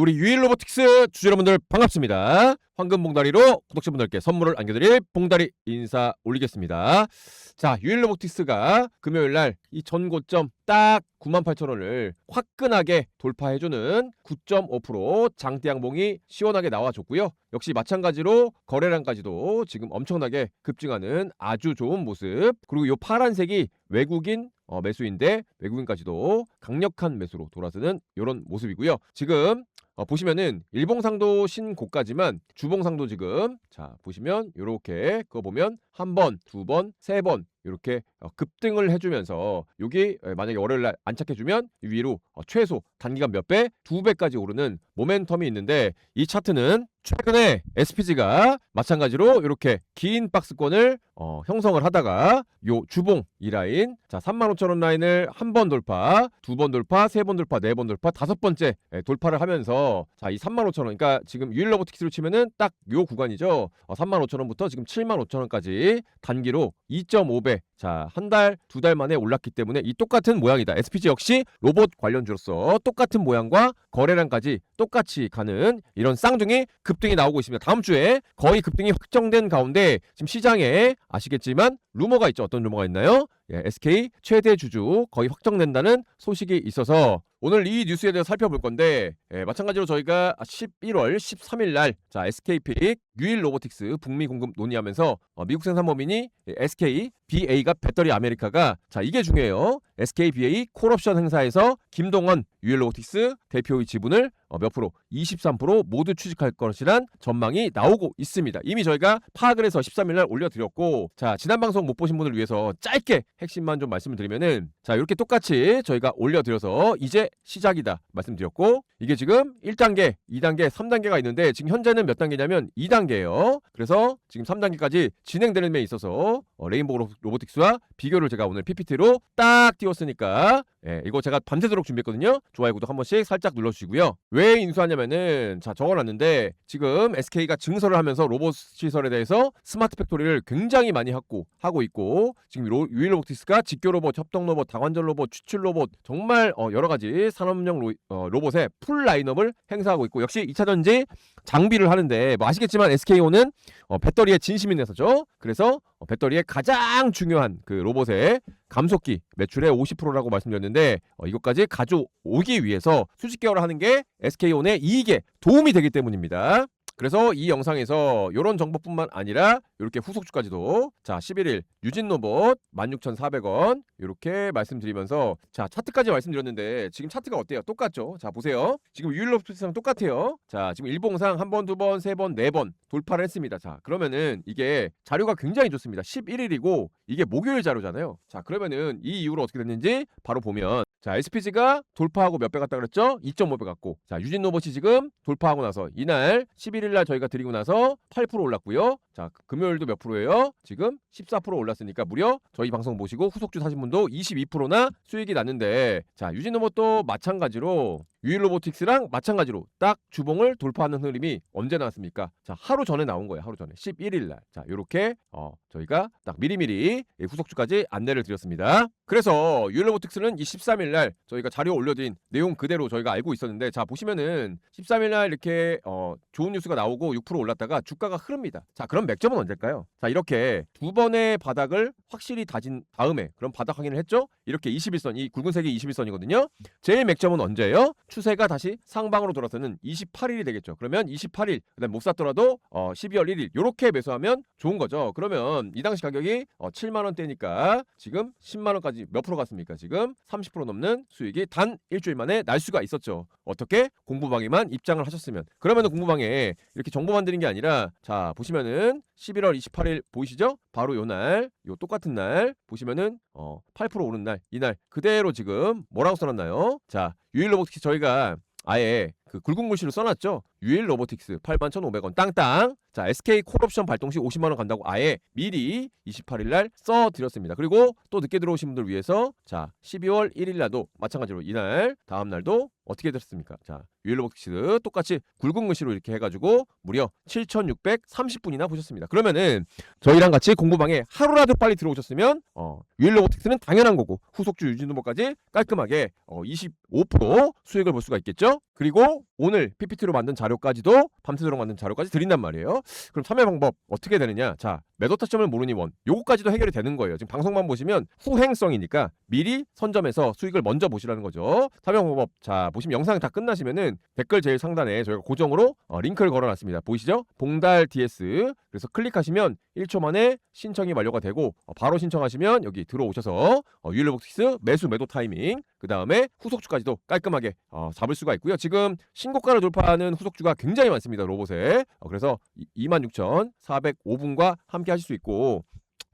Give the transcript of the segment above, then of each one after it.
우리 유일 로보틱스 주주 여러분들 반갑습니다. 황금 봉다리로 구독자분들께 선물을 안겨드릴 봉다리 인사 올리겠습니다. 자, 유일 로보틱스가 금요일 날 이 전 고점 딱 98,000원을 화끈하게 돌파해주는 9.5% 장대 양봉이 시원하게 나와줬고요. 역시 마찬가지로 거래량까지도 지금 엄청나게 급증하는 아주 좋은 모습. 그리고 이 파란색이 외국인 어, 매수인데 외국인까지도 강력한 매수로 돌아서는 이런 모습이고요. 지금 어, 보시면은 일봉상도 신고가지만 주봉상도 지금 자 보시면 요렇게 그거 보면 한 번, 두 번, 세 번 이렇게 어, 급등을 해주면서 여기 에, 만약에 월요일 날 안착해주면 위로 어, 최소 단기간 몇 배, 두 배까지 오르는 모멘텀이 있는데 이 차트는 최근에 SPG가 마찬가지로 이렇게 긴 박스권을 어, 형성을 하다가 요 주봉 이 라인 자 35,000원 라인을 한 번 돌파, 두 번 돌파, 세 번 돌파, 네 번 돌파, 다섯 번째 예, 돌파를 하면서 자이 35,000원 그러니까 지금 유일러버틱스로 치면은 딱 요 구간이죠. 어, 35,000원부터 지금 75,000원까지 단기로 2.5배 자 한 달, 두 달 만에 올랐기 때문에 이 똑같은 모양이다. SPG 역시 로봇 관련주로서 똑같은 모양과 거래량까지 똑같이 가는 이런 쌍둥이 급등이 나오고 있습니다. 다음 주에 거의 급등이 확정된 가운데 지금 시장에 아시겠지만 루머가 있죠. 어떤 루머가 있나요? 예, SK 최대 주주 거의 확정된다는 소식이 있어서 오늘 이 뉴스에 대해서 살펴볼 건데 예, 마찬가지로 저희가 11월 13일 날 자, SK픽 유일 로보틱스 북미 공급 논의하면서 어, 미국 생산법인이 예, SK BA가 배터리 아메리카가 자 이게 중요해요. SK BA 콜옵션 행사에서 김동원 유일 로보틱스 대표의 지분을 어, 몇 프로? 23% 모두 취직할 것이란 전망이 나오고 있습니다. 이미 저희가 파악을 해서 13일 날 올려드렸고 자 지난 방송 못 보신 분을 위해서 짧게 핵심만 좀 말씀을 드리면은 자 이렇게 똑같이 저희가 올려드려서 이제 시작이다 말씀드렸고 이게 지금 1단계, 2단계, 3단계가 있는데 지금 현재는 몇 단계냐면 2단계예요. 그래서 지금 3단계까지 진행되는 데 있어서 어, 레인보우 로- 로보틱스와 비교를 제가 오늘 PPT로 딱 띄웠으니까 예, 이거 제가 밤새도록 준비했거든요. 좋아요, 구독 한 번씩 살짝 눌러주시고요. 왜 인수하냐면은 자 적어놨는데 지금 SK가 증설을 하면서 로봇 시설에 대해서 스마트 팩토리를 굉장히 많이 하고 하고 있고 지금 로, 유일 로보틱스가 직교 로봇, 협동 로봇, 다관절 로봇, 추출 로봇 정말 어, 여러 가지 산업용 로, 어, 로봇의 풀 라인업을 행사하고 있고 역시 2차 전지 장비를 하는데 뭐 아시겠지만 SKO는 어, 배터리의 진심인 회사죠. 그래서 어, 배터리의 가장 중요한 그 로봇의 감속기 매출의 50%라고 말씀드렸는데 어, 이것까지 가져오기 위해서 수직 계열을 하는 게 SK온의 이익에 도움이 되기 때문입니다. 그래서 이 영상에서 이런 정보뿐만 아니라 이렇게 후속주까지도 자 11일 유진 로봇 16,400원 이렇게 말씀드리면서 자 차트까지 말씀드렸는데 지금 차트가 어때요? 똑같죠? 자 보세요. 지금 유일로프트랑 똑같아요. 자 지금 일봉상 한 번, 두 번, 세 번, 네 번 돌파를 했습니다. 자 그러면은 이게 자료가 굉장히 좋습니다. 11일이고 이게 목요일 자료잖아요. 자 그러면은 이 이후로 어떻게 됐는지 바로 보면 자 SPG가 돌파하고 몇 배 갔다 그랬죠? 2.5배 갔고 자 유진 로봇이 지금 돌파하고 나서 이날 11일 날 저희가 드리고 나서 8% 올랐고요. 자 금요일도 몇 프로예요? 지금 14% 올랐으니까 무려 저희 방송 보시고 후속주 사신 분도 22%나 수익이 났는데 자 유진 로봇도 마찬가지로 유일 로보틱스랑 마찬가지로 딱 주봉을 돌파하는 흐름이 언제 나왔습니까? 자 하루 전에 나온 거예요. 하루 전에 11일 날. 자 요렇게 어 저희가 딱 미리미리 이 후속주까지 안내를 드렸습니다. 그래서 유일 로보틱스는 이 13일 날 저희가 자료 올려드린 내용 그대로 저희가 알고 있었는데 자 보시면은 13일 날 이렇게 어 좋은 뉴스가 나오고 6% 올랐다가 주가가 흐릅니다. 자 그럼 맥점은 언제일까요? 자 이렇게 두 번의 바닥을 확실히 다진 다음에 그럼 바닥 확인을 했죠? 이렇게 21선 이 굵은색이 21선이거든요. 제일 맥점은 언제예요? 추세가 다시 상방으로 돌아서는 28일이 되겠죠. 그러면 28일 그다음 못 샀더라도 어 12월 1일 요렇게 매수하면 좋은 거죠. 그러면 이 당시 가격이 어 7만 원대니까 지금 10만 원까지 몇 프로 갔습니까? 지금 30% 넘는 수익이 단 일주일 만에 날 수가 있었죠. 어떻게? 공부방에만 입장을 하셨으면. 그러면은 공부방에 이렇게 정보만 드린 게 아니라 자, 보시면은 11월 28일 보이시죠? 바로 요 날, 요 똑같은 날 보시면은 어, 8% 오른 날, 이날 그대로 지금 뭐라고 써놨나요? 자, 유일 로보틱스 저희가 아예 그 굵은 글씨로 써놨죠. 유일 로보틱스 81,500원 땅땅. 자 SK 콜옵션 발동 시 50만 원 간다고 아예 미리 28일 날 써 드렸습니다. 그리고 또 늦게 들어오신 분들 위해서 자 12월 1일 날도 마찬가지로 이날 다음 날도 어떻게 됐습니까? 자 유일로복스 똑같이 굵은 글씨로 이렇게 해 가지고 무려 7,630분이나 보셨습니다. 그러면은 저희랑 같이 공부방에 하루라도 빨리 들어오셨으면 어, 유일 로보틱스는 당연한 거고 후속주 유진후보까지 깔끔하게 어, 25% 수익을 볼 수가 있겠죠. 그리고 오늘 PPT로 만든 자료 까지도 밤새도록 만든 자료까지 드린단 말이에요. 그럼 참여 방법 어떻게 되느냐? 자 매도 타점을 모르니 원 요거까지도 해결이 되는 거예요. 지금 방송만 보시면 후행성이니까 미리 선점해서 수익을 먼저 보시라는 거죠. 참여 방법 자 보시면 영상 다 끝나시면은 댓글 제일 상단에 저희가 고정으로 어, 링크를 걸어놨습니다. 보이시죠? 봉달 DS 그래서 클릭하시면 1초 만에 신청이 완료가 되고 어, 바로 신청하시면 여기 들어오셔서 어, 유일로복스 매수 매도 타이밍 그 다음에 후속주까지도 깔끔하게 어, 잡을 수가 있고요. 지금 신고가를 돌파하는 후속주가 굉장히 많습니다. 로봇에 어, 그래서 26,405분과 함께 하실 수 있고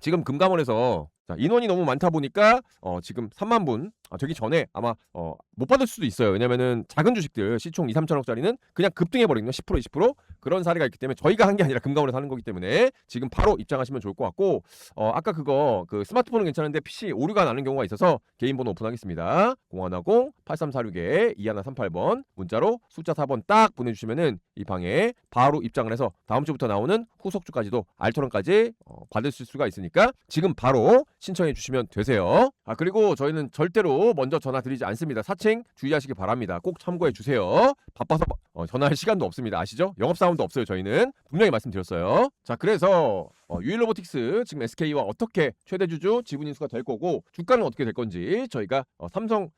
지금 금감원에서 자, 인원이 너무 많다 보니까 어, 지금 3만 분 아, 되기 전에 아마 어, 못 받을 수도 있어요. 왜냐면은 작은 주식들 시총 2, 3천억짜리는 그냥 급등해 버리거든요. 10% 20% 그런 사례가 있기 때문에 저희가 한 게 아니라 금감원에서 하는 거기 때문에 지금 바로 입장하시면 좋을 것 같고 어, 아까 그거 그 스마트폰은 괜찮은데 PC 오류가 나는 경우가 있어서 개인 번호 오픈하겠습니다. 010 8346에 2138번 문자로 숫자 4번 딱 보내주시면은 이 방에 바로 입장을 해서 다음 주부터 나오는 후속주까지도 알토론까지 어, 받으실 수가 있으니까 지금 바로 신청해 주시면 되세요. 아 그리고 저희는 절대로 먼저 전화 드리지 않습니다. 사칭 주의하시기 바랍니다. 꼭 참고해 주세요. 바빠서 어, 전화할 시간도 없습니다. 아시죠? 영업 사원도 없어요. 저희는 분명히 말씀드렸어요. 자 그래서 어, 유일 로보틱스 지금 SK와 어떻게 최대 주주 지분 인수가 될 거고 주가는 어떻게 될 건지 저희가 어, 삼성이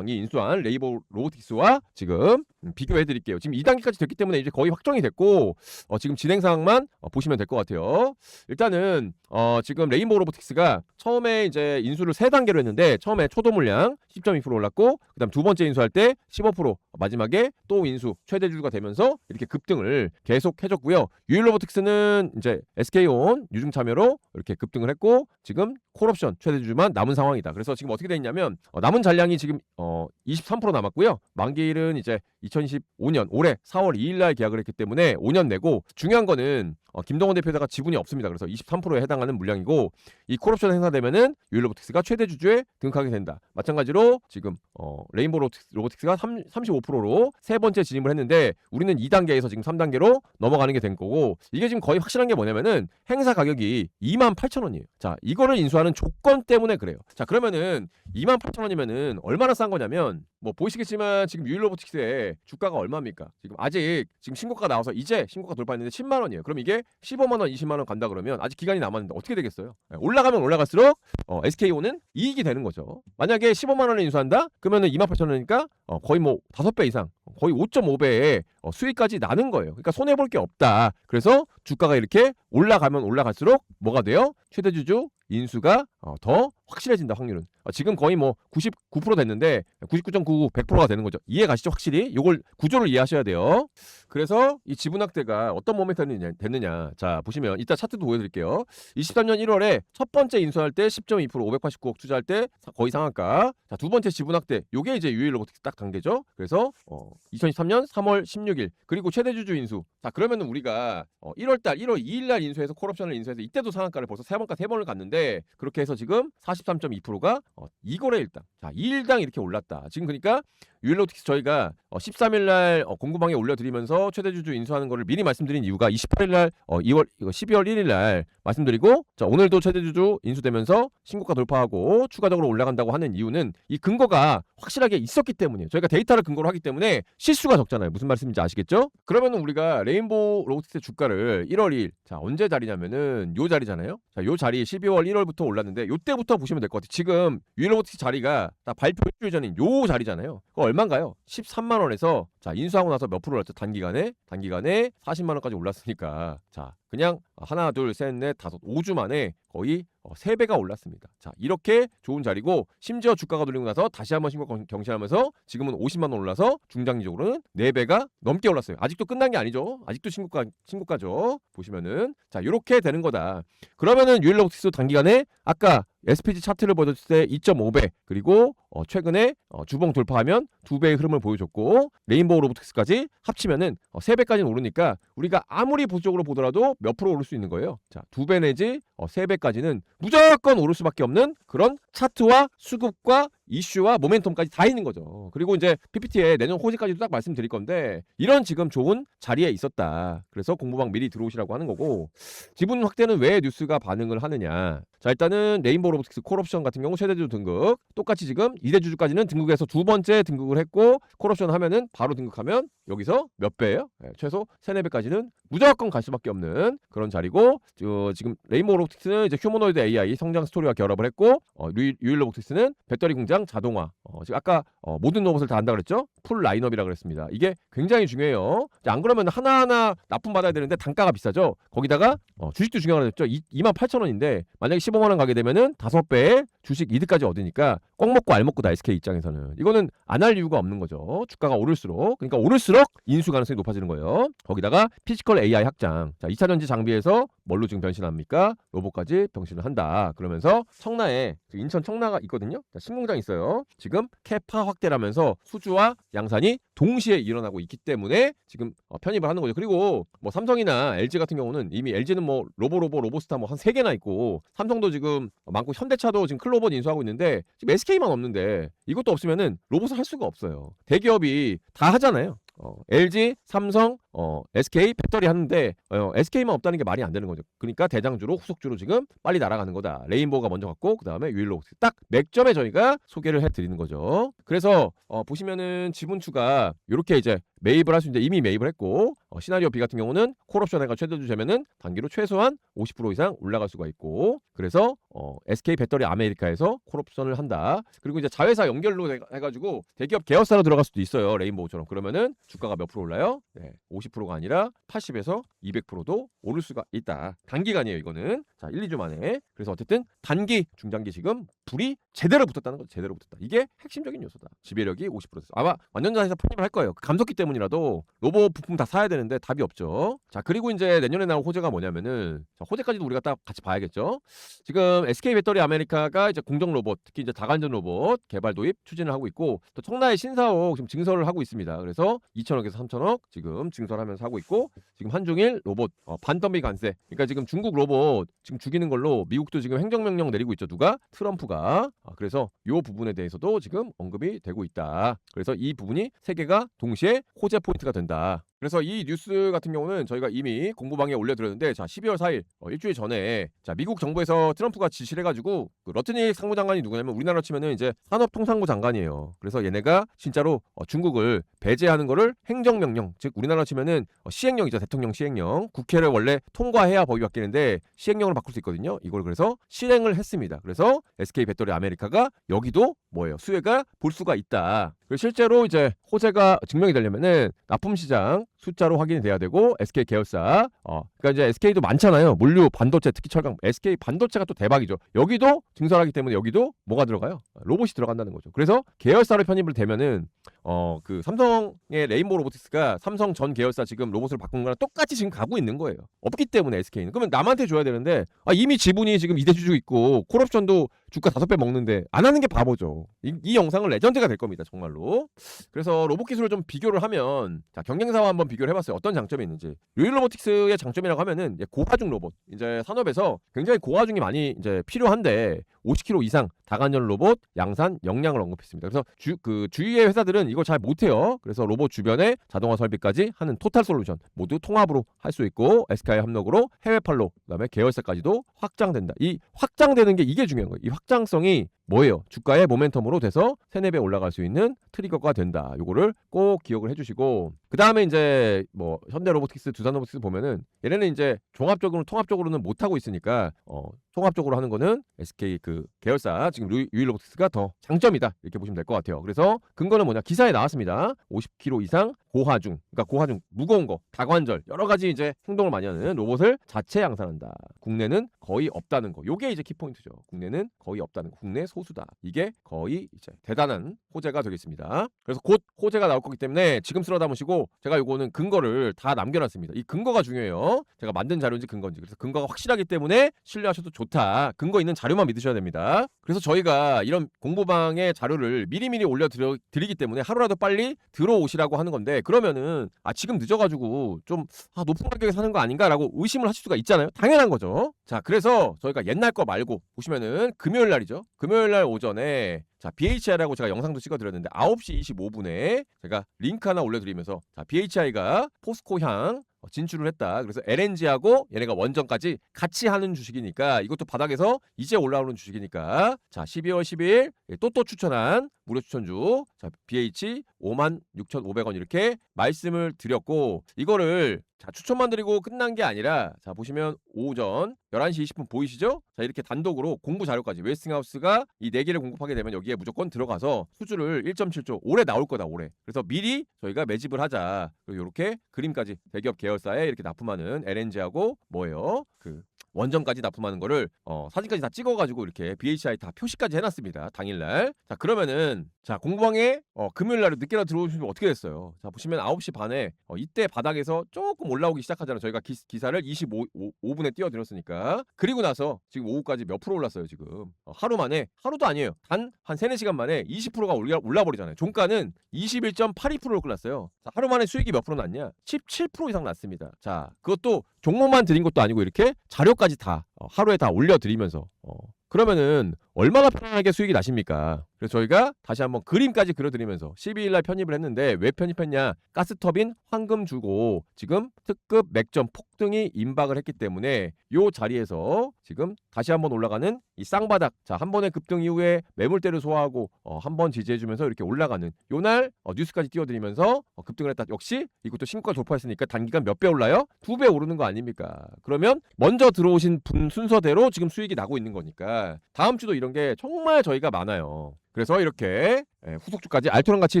인수한 레이버 로보틱스와 지금 음, 비교해 드릴게요. 지금 2단계까지 됐기 때문에 이제 거의 확정이 됐고 어, 지금 진행 상황만 어, 보시면 될 것 같아요. 일단은 어, 지금 레인보우 로보틱스가 처음에 이제 인수를 세 단계로 했는데 처음에 초도 물량 10.2% 올랐고 그다음 두 번째 인수할 때 15% 마지막에 또 인수 최대 주주가 되면서 이렇게 급등을 계속 해줬고요. 유일로보틱스는 이제 SK온 유중 참여로 이렇게 급등을 했고 지금 콜옵션 최대 주주만 남은 상황이다. 그래서 지금 어떻게 돼 있냐면 어, 남은 잔량이 지금 어, 23% 남았고요. 만기일은 이제 2025년 올해 4월 2일 날 계약을 했기 때문에 5년 내고 중요한 거는 어, 김동원 대표다가 지분이 없습니다. 그래서 23%에 해당하는 물량이고 이 콜옵션 행사되면은 유일 로보틱스가 최대 주주에 등극하게 된다. 마찬가지로 지금 어, 레인보우 로보틱스- 로보틱스 가 3, 35%로 세 번째 진입을 했는데 우리는 2단계에서 지금 3단계로 넘어가는 게 된 거고 이게 지금 거의 확실한 게 뭐냐면은 행사 가격이 2만 8천 원이에요. 자 이거를 인수하는 조건 때문에 그래요. 자 그러면은 2만 8천 원이면은 얼마나 싼 거냐면 뭐 보이시겠지만 지금 유일로보틱스의 주가가 얼마입니까? 지금 아직 지금 신고가 나와서 이제 신고가 돌파했는데 10만 원이에요. 그럼 이게 15만 원, 20만 원 간다 그러면 아직 기간이 남았는데 어떻게 되겠어요? 네, 올라가면 올라갈수록 어, SKO는 이익이 되는 거죠. 만약에 15만 원에 인수한다? 그러면은 2만 8천 원이니까 어, 거의 뭐 5배 이상, 거의 5.5배의 어, 수익까지 나는 거예요. 그러니까 손해 볼 게 없다. 그래서 주가가 이렇게 올라가면 올라갈수록 뭐가 돼요? 최대 주주 인수가 어, 더 확실해진다 확률은. 어, 지금 거의 뭐 99% 됐는데 99.99 100%가 되는 거죠. 이해 가시죠 확실히? 요걸 구조를 이해하셔야 돼요. 그래서 이 지분 확대가 어떤 모멘텀이 됐느냐 자 보시면 이따 차트도 보여 드릴게요. 23년 1월에 첫 번째 인수할 때 10.2% 589억 투자할 때 사- 거의 상한가. 자 두 번째 지분 확대. 요게 이제 유일 로보틱스 딱 단계죠. 그래서 어, 2023년 3월 16일. 그리고 최대 주주 인수. 자 그러면은 우리가 어, 1월달 1월 2일날 인수해서 콜옵션을 인수해서 이때도 상한가를 벌써 세 번까 세 번을 갔는데 그렇게 해서 지금 43.2%가 어, 2거래 일당. 자 2일당 이렇게 올랐다. 지금 그러니까 유일로틱스 저희가 어, 13일날 어, 공구방에 올려드리면서 최대 주주 인수하는 거를 미리 말씀드린 이유가 28일날 어, 2월 이거 12월 1일 날 말씀드리고 자 오늘도 최대 주주 인수되면서 신고가 돌파하고 추가적으로 올라간다고 하는 이유는 이 근거가 확실하게 있었기 때문이에요. 저희가 데이터를 근거로 하기 때문에 실수가 적잖아요. 무슨 말씀인지 아시겠죠? 그러면은 우리가 레인보우 로보틱스 주가를 1월 2일 자 언제 자리냐면은 요 자리잖아요. 자요 자리 12월 1월부터 올랐는데 요때부터 보시면 될 것 같아요. 지금 유일로보틱스 자리가 다 발표 일주일 전인 요 자리잖아요. 얼마인가요? 13만 원에서 자 인수하고 나서 몇 프로 올랐죠? 단기간에 단기간에 40만 원까지 올랐으니까 자 그냥 하나 둘 셋 넷 다섯 5주 만에 거의 어, 3배가 올랐습니다. 자, 이렇게 좋은 자리고 심지어 주가가 돌리고 나서 다시 한번 경- 경신하면서 지금은 50만 원 올라서 중장기적으로는 4배가 넘게 올랐어요. 아직도 끝난 게 아니죠. 아직도 신고가 신고가죠. 보시면은 자, 이렇게 되는 거다. 그러면은 유일로틱스 단기간에 아까 SPG 차트를 보여줬을 때 2.5배 그리고 어, 최근에 어, 주봉 돌파하면 2배의 흐름을 보여줬고 레인보우 로보틱스까지 합치면은 어, 3배까지는 오르니까 우리가 아무리 보수적으로 보더라도 몇 프로 오를 수 있는 거예요. 자, 2배 내지 어, 3배까지는 무조건 오를 수밖에 없는 그런 차트와 수급과 이슈와 모멘텀까지 다 있는 거죠. 그리고 이제 PPT에 내년 호재까지도 딱 말씀드릴 건데 이런 지금 좋은 자리에 있었다. 그래서 공부방 미리 들어오시라고 하는 거고 지분 확대는 왜 뉴스가 반응을 하느냐. 자 일단은 레인보우 로보틱스 콜옵션 같은 경우 최대주 등급 똑같이 지금 이대주주까지는 등극해서 두 번째 등극을 했고 콜옵션 하면은 바로 등극하면 여기서 몇 배예요? 예, 최소 3, 4배까지는 무조건 갈 수밖에 없는 그런 자리고 저, 지금 레인보우 로보틱스는 이제 휴머노이드 AI 성장 스토리와 결합을 했고 어, 유- 유일 로보틱스는 배터리 공장 자동화 어, 지금 아까 어, 모든 로봇을 다 한다 그랬죠? 풀 라인업이라 그랬습니다. 이게 굉장히 중요해요. 자, 안 그러면 하나하나 납품 받아야 되는데 단가가 비싸죠. 거기다가 어, 주식도 중요하다 그랬죠. 2만 8천 원인데 만약에 15만 원 가게 되면은 다섯 배의 주식 이득까지 얻으니까 꽉 먹고 알 먹고 다 SK 입장에서는 이거는 안 할 이유가 없는 거죠. 주가가 오를수록 그러니까 오를수록 인수 가능성이 높아지는 거예요. 거기다가 피지컬 AI 확장. 자, 2차 전지 장비에서 뭘로 지금 변신합니까? 로봇까지 변신을 한다. 그러면서 청라에 그 인천 청라가 있거든요. 자, 신공장 있어요. 지금 캐파 확대라면서 수주와 양산이 동시에 일어나고 있기 때문에 지금 어, 편입을 하는 거죠. 그리고 뭐 삼성이나 LG 같은 경우는 이미 LG는 뭐 로보로보 로보스타 뭐 한 세 개나 있고 삼성도 지금 많고 현대차도 지금 클로버 인수하고 있는데 지금 SK만 없는데 이것도 없으면은 로봇을 할 수가 없어요. 대기업이 다 하잖아요. 어, LG, 삼성, 어, SK 배터리 하는데 어, SK만 없다는 게 말이 안 되는 거죠. 그러니까 대장주로 후속주로 지금 빨리 날아가는 거다. 레인보우가 먼저 갔고 그 다음에 유일로 딱 맥점에 저희가 소개를 해드리는 거죠. 그래서 어, 보시면은 지분추가 이렇게 이제 매입을 할 수 있는데 이미 매입을 했고 어, 시나리오 B 같은 경우는 콜옵션 해가 최대주 되면은 단기로 최소한 50% 이상 올라갈 수가 있고 그래서 어, SK 배터리 아메리카에서 콜옵션을 한다. 그리고 이제 자회사 연결로 해- 해가지고 대기업 계열사로 들어갈 수도 있어요. 레인보우처럼 그러면은 주가가 몇 프로 올라요? 네, 50%가 아니라 80에서 200%도 오를 수가 있다. 단기간이에요, 이거는. 자, 1, 2주 만에. 그래서 어쨌든 단기, 중장기 지금 불이 제대로 붙었다는 거죠. 제대로 붙었다. 이게 핵심적인 요소다. 지배력이 50%. 아마 완전자에서 편입을 할 거예요. 그 감속기 때문이라도 로봇 부품 다 사야 되는데 답이 없죠. 자, 그리고 이제 내년에 나올 호재가 뭐냐면은 자, 호재까지도 우리가 딱 같이 봐야겠죠. 지금 SK 배터리 아메리카가 이제 공정 로봇, 특히 이제 다관전 로봇 개발 도입 추진을 하고 있고 또 청라의 신사옥 지금 증설을 하고 있습니다. 그래서 2천억에서 3천억 지금 증설하면서 하고 있고 지금 한중일 로봇 어, 반덤비 관세. 그러니까 지금 중국 로봇 지금 죽이는 걸로 미국도 지금 행정명령 내리고 있죠. 누가? 트럼프가. 아, 그래서 이 부분에 대해서도 지금 언급이 되고 있다. 그래서 이 부분이 세 개가 동시에 호재 포인트가 된다. 그래서 이 뉴스 같은 경우는 저희가 이미 공부방에 올려드렸는데 자 12월 4일 어, 일주일 전에 자 미국 정부에서 트럼프가 지시를 해가지고 그 러트닉 상무장관이 누구냐면 우리나라로 치면은 이제 산업통상부 장관이에요. 그래서 얘네가 진짜로 어, 중국을 배제하는 거를 행정명령 즉 우리나라로 치면은 어, 시행령이죠 대통령 시행령 국회를 원래 통과해야 법이 바뀌는데 시행령으로 바꿀 수 있거든요. 이걸 그래서 실행을 했습니다. 그래서 SK 배터리 아메리카가 여기도 뭐예요 수혜가 볼 수가 있다. 그리고 실제로 이제 호재가 증명이 되려면은 납품 시장 숫자로 확인이 돼야 되고 SK 계열사 어 그러니까 이제 SK도 많잖아요. 물류 반도체 특히 철강. SK 반도체가 또 대박이죠. 여기도 증설하기 때문에 여기도 뭐가 들어가요? 로봇이 들어간다는 거죠. 그래서 계열사로 편입을 되면은 어 그 삼성의 레인보우 로보틱스가 삼성 전 계열사 지금 로봇을 바꾼 거랑 똑같이 지금 가고 있는 거예요. 없기 때문에 SK는. 그러면 남한테 줘야 되는데 아 이미 지분이 지금 이대 주주 있고 콜옵션도 주가 다섯 배 먹는데 안 하는 게 바보죠. 이, 이 영상은 레전드가 될 겁니다 정말로. 그래서 로봇 기술을 좀 비교를 하면 자 경쟁사와 한번 비교를 해봤어요. 어떤 장점이 있는지. 유일 로보틱스의 장점이라고 하면은 고하중 로봇. 이제 산업에서 굉장히 고하중이 많이 이제 필요한데 50kg 이상 다관절 로봇 양산 역량을 언급했습니다. 그래서 주 그 주위의 회사들은 이걸 잘 못해요. 그래서 로봇 주변에 자동화 설비까지 하는 토탈 솔루션 모두 통합으로 할 수 있고 SKI 협력으로 해외 팔로 그다음에 계열사까지도 확장된다. 이 확장되는 게 이게 중요한 거예요. 이 확장성이 뭐예요? 주가의 모멘텀으로 돼서 세네 배 올라갈 수 있는 트리거가 된다. 요거를 꼭 기억을 해주시고 그 다음에 이제 뭐 현대 로보틱스, 두산 로보틱스 보면은 얘네는 이제 종합적으로 통합적으로는 못 하고 있으니까 어 통합적으로 하는 거는 SK 그 계열사 지금 루- 유일로보틱스가 더 장점이다 이렇게 보시면 될 것 같아요. 그래서 근거는 뭐냐 기사에 나왔습니다. 50kg 이상 고하중 그러니까 고하중 무거운 거 다관절 여러 가지 이제 행동을 많이 하는 로봇을 자체 양산한다. 국내는 거의 없다는 거. 요게 이제 키포인트죠. 국내는 거의 없다는 거. 국내 소수다. 이게 거의 이제 대단한 호재가 되겠습니다. 그래서 곧 호재가 나올 거기 때문에 지금 쓸어 담으시고 제가 요거는 근거를 다 남겨놨습니다. 이 근거가 중요해요. 제가 만든 자료인지 근거인지. 그래서 근거가 확실하기 때문에 신뢰하셔도 좋 다. 근거 있는 자료만 믿으셔야 됩니다. 그래서 저희가 이런 공부방의 자료를 미리미리 올려드리기 때문에 하루라도 빨리 들어오시라고 하는 건데 그러면은 아 지금 늦어가지고 좀 아, 높은 가격에 사는 거 아닌가라고 의심을 하실 수가 있잖아요. 당연한 거죠. 자, 그래서 저희가 옛날 거 말고 보시면은 금요일 날이죠. 금요일 날 오전에 자, BHI라고 제가 영상도 찍어드렸는데 9시 25분에 제가 링크 하나 올려드리면서 자, BHI가 포스코 향 어, 진출을 했다. 그래서 LNG하고 얘네가 원전까지 같이 하는 주식이니까 이것도 바닥에서 이제 올라오는 주식이니까 자 12월 10일 또또 추천한 무료 추천주 자 BH 56,500원 이렇게 말씀을 드렸고 이거를 자 추천만 드리고 끝난 게 아니라 자 보시면 오전 11시 20분 보이시죠? 자 이렇게 단독으로 공부 자료까지 웨스팅하우스가 이네 개를 공급하게 되면 여기에 무조건 들어가서 수주를 1.7조 올해 나올 거다 올해. 그래서 미리 저희가 매집을 하자. 그리고 이렇게 그림까지 대기업 계열사에 이렇게 납품하는 LNG하고 뭐예요? 그 원전까지 납품하는 거를 어, 사진까지 다 찍어가지고 이렇게 BHI 다 표시까지 해놨습니다. 당일날. 자 그러면은 자 공부방에 어, 금요일 날에 늦게라 들어오시면 어떻게 됐어요? 자 보시면 9시 반에 어, 이때 바닥에서 조금 올라오기 시작하잖아요. 저희가 기, 기사를 25 5, 분에 띄워드렸으니까 그리고 나서 지금 오후까지 몇 프로 올랐어요 지금 어, 하루 만에 하루도 아니에요. 단 한 3, 4시간 만에 20%가 올라, 올라버리잖아요. 종가는 21.82%로 끝났어요. 자, 하루 만에 수익이 몇 프로 났냐? 17% 이상 났습니다. 자 그것도 종목만 드린 것도 아니고 이렇게 자료까지 다 어, 하루에 다 올려드리면서 어, 그러면은 얼마나 편하게 수익이 나십니까? 그래서 저희가 다시 한번 그림까지 그려드리면서 12일 날 편입을 했는데 왜 편입했냐? 가스터빈 황금 주고 지금 특급 맥점 폭등이 임박을 했기 때문에 요 자리에서 지금 다시 한번 올라가는 이 쌍바닥 자 한 번의 급등 이후에 매물대를 소화하고 어, 한 번 지지해주면서 이렇게 올라가는 요날 어, 뉴스까지 띄워드리면서 어, 급등을 했다 역시 이것도 신고가 돌파했으니까 단기간 몇 배 올라요? 두 배 오르는 거 아닙니까? 그러면 먼저 들어오신 분 순서대로 지금 수익이 나고 있는 거니까 다음 주도 이런 게 정말 저희가 많아요. 그래서 이렇게 예, 후속주까지 알토랑 같이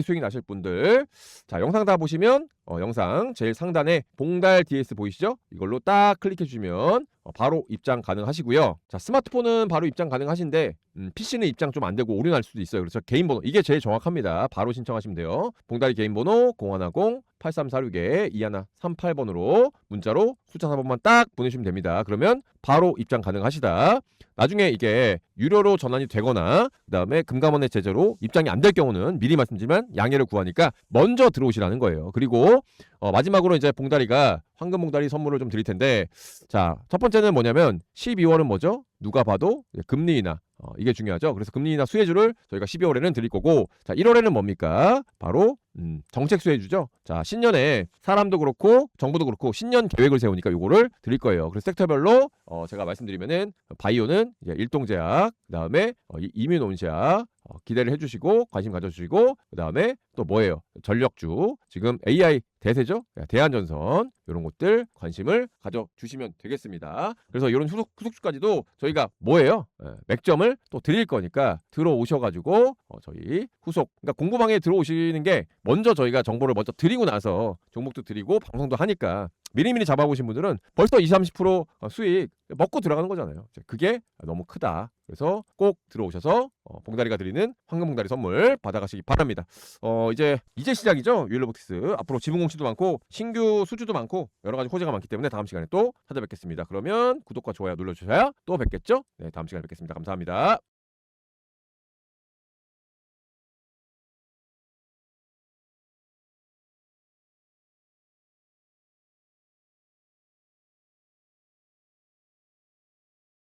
수익이 나실 분들 자 영상 다 보시면 어, 영상 제일 상단에 봉달 DS 보이시죠? 이걸로 딱 클릭해 주시면 어, 바로 입장 가능하시고요. 자 스마트폰은 바로 입장 가능하신데 음, PC는 입장 좀 안 되고 오류날 수도 있어요. 그래서 개인 번호 이게 제일 정확합니다. 바로 신청하시면 돼요. 봉다리 개인 번호 0110 8346에 2138번으로 문자로 숫자 4번만 딱 보내주시면 됩니다. 그러면 바로 입장 가능하시다. 나중에 이게 유료로 전환이 되거나 그다음에 금감원의 제재로 입장이 안 될 경우는 미리 말씀드리면 양해를 구하니까 먼저 들어오시라는 거예요. 그리고 어, 마지막으로 이제 봉다리가 황금 봉다리 선물을 좀 드릴 텐데 자 첫 번째는 뭐냐면 12월은 뭐죠? 누가 봐도 금리 인하 어, 이게 중요하죠. 그래서 금리 인하 수혜주를 저희가 12월에는 드릴 거고 자 1월에는 뭡니까? 바로 음, 정책 수혜주죠. 자 신년에 사람도 그렇고 정부도 그렇고 신년 계획을 세우니까 요거를 드릴 거예요. 그래서 섹터별로 어, 제가 말씀드리면은 바이오는 이제 일동제약 그다음에 어, 이- 이뮤온시아 어, 기대를 해주시고 관심 가져주시고 그 다음에 또 뭐예요? 전력주 지금 AI 대세죠? 대한전선 이런 것들 관심을 가져주시면 되겠습니다. 그래서 이런 후속, 후속주까지도 저희가 뭐예요? 예, 맥점을 또 드릴 거니까 들어오셔가지고 어, 저희 후속 그러니까 공부방에 들어오시는 게 먼저 저희가 정보를 먼저 드리고 나서 종목도 드리고 방송도 하니까 미리미리 잡아보신 분들은 벌써 20, 30% 수익 먹고 들어가는 거잖아요. 그게 너무 크다. 그래서 꼭 들어오셔서 어, 봉다리가 드리는 황금 봉다리 선물 받아가시기 바랍니다. 어 이제 이제 시작이죠. 유일로보틱스 앞으로 지분 공시도 많고 신규 수주도 많고 여러 가지 호재가 많기 때문에 다음 시간에 또 찾아뵙겠습니다. 그러면 구독과 좋아요 눌러주셔야 또 뵙겠죠. 네 다음 시간에 뵙겠습니다. 감사합니다.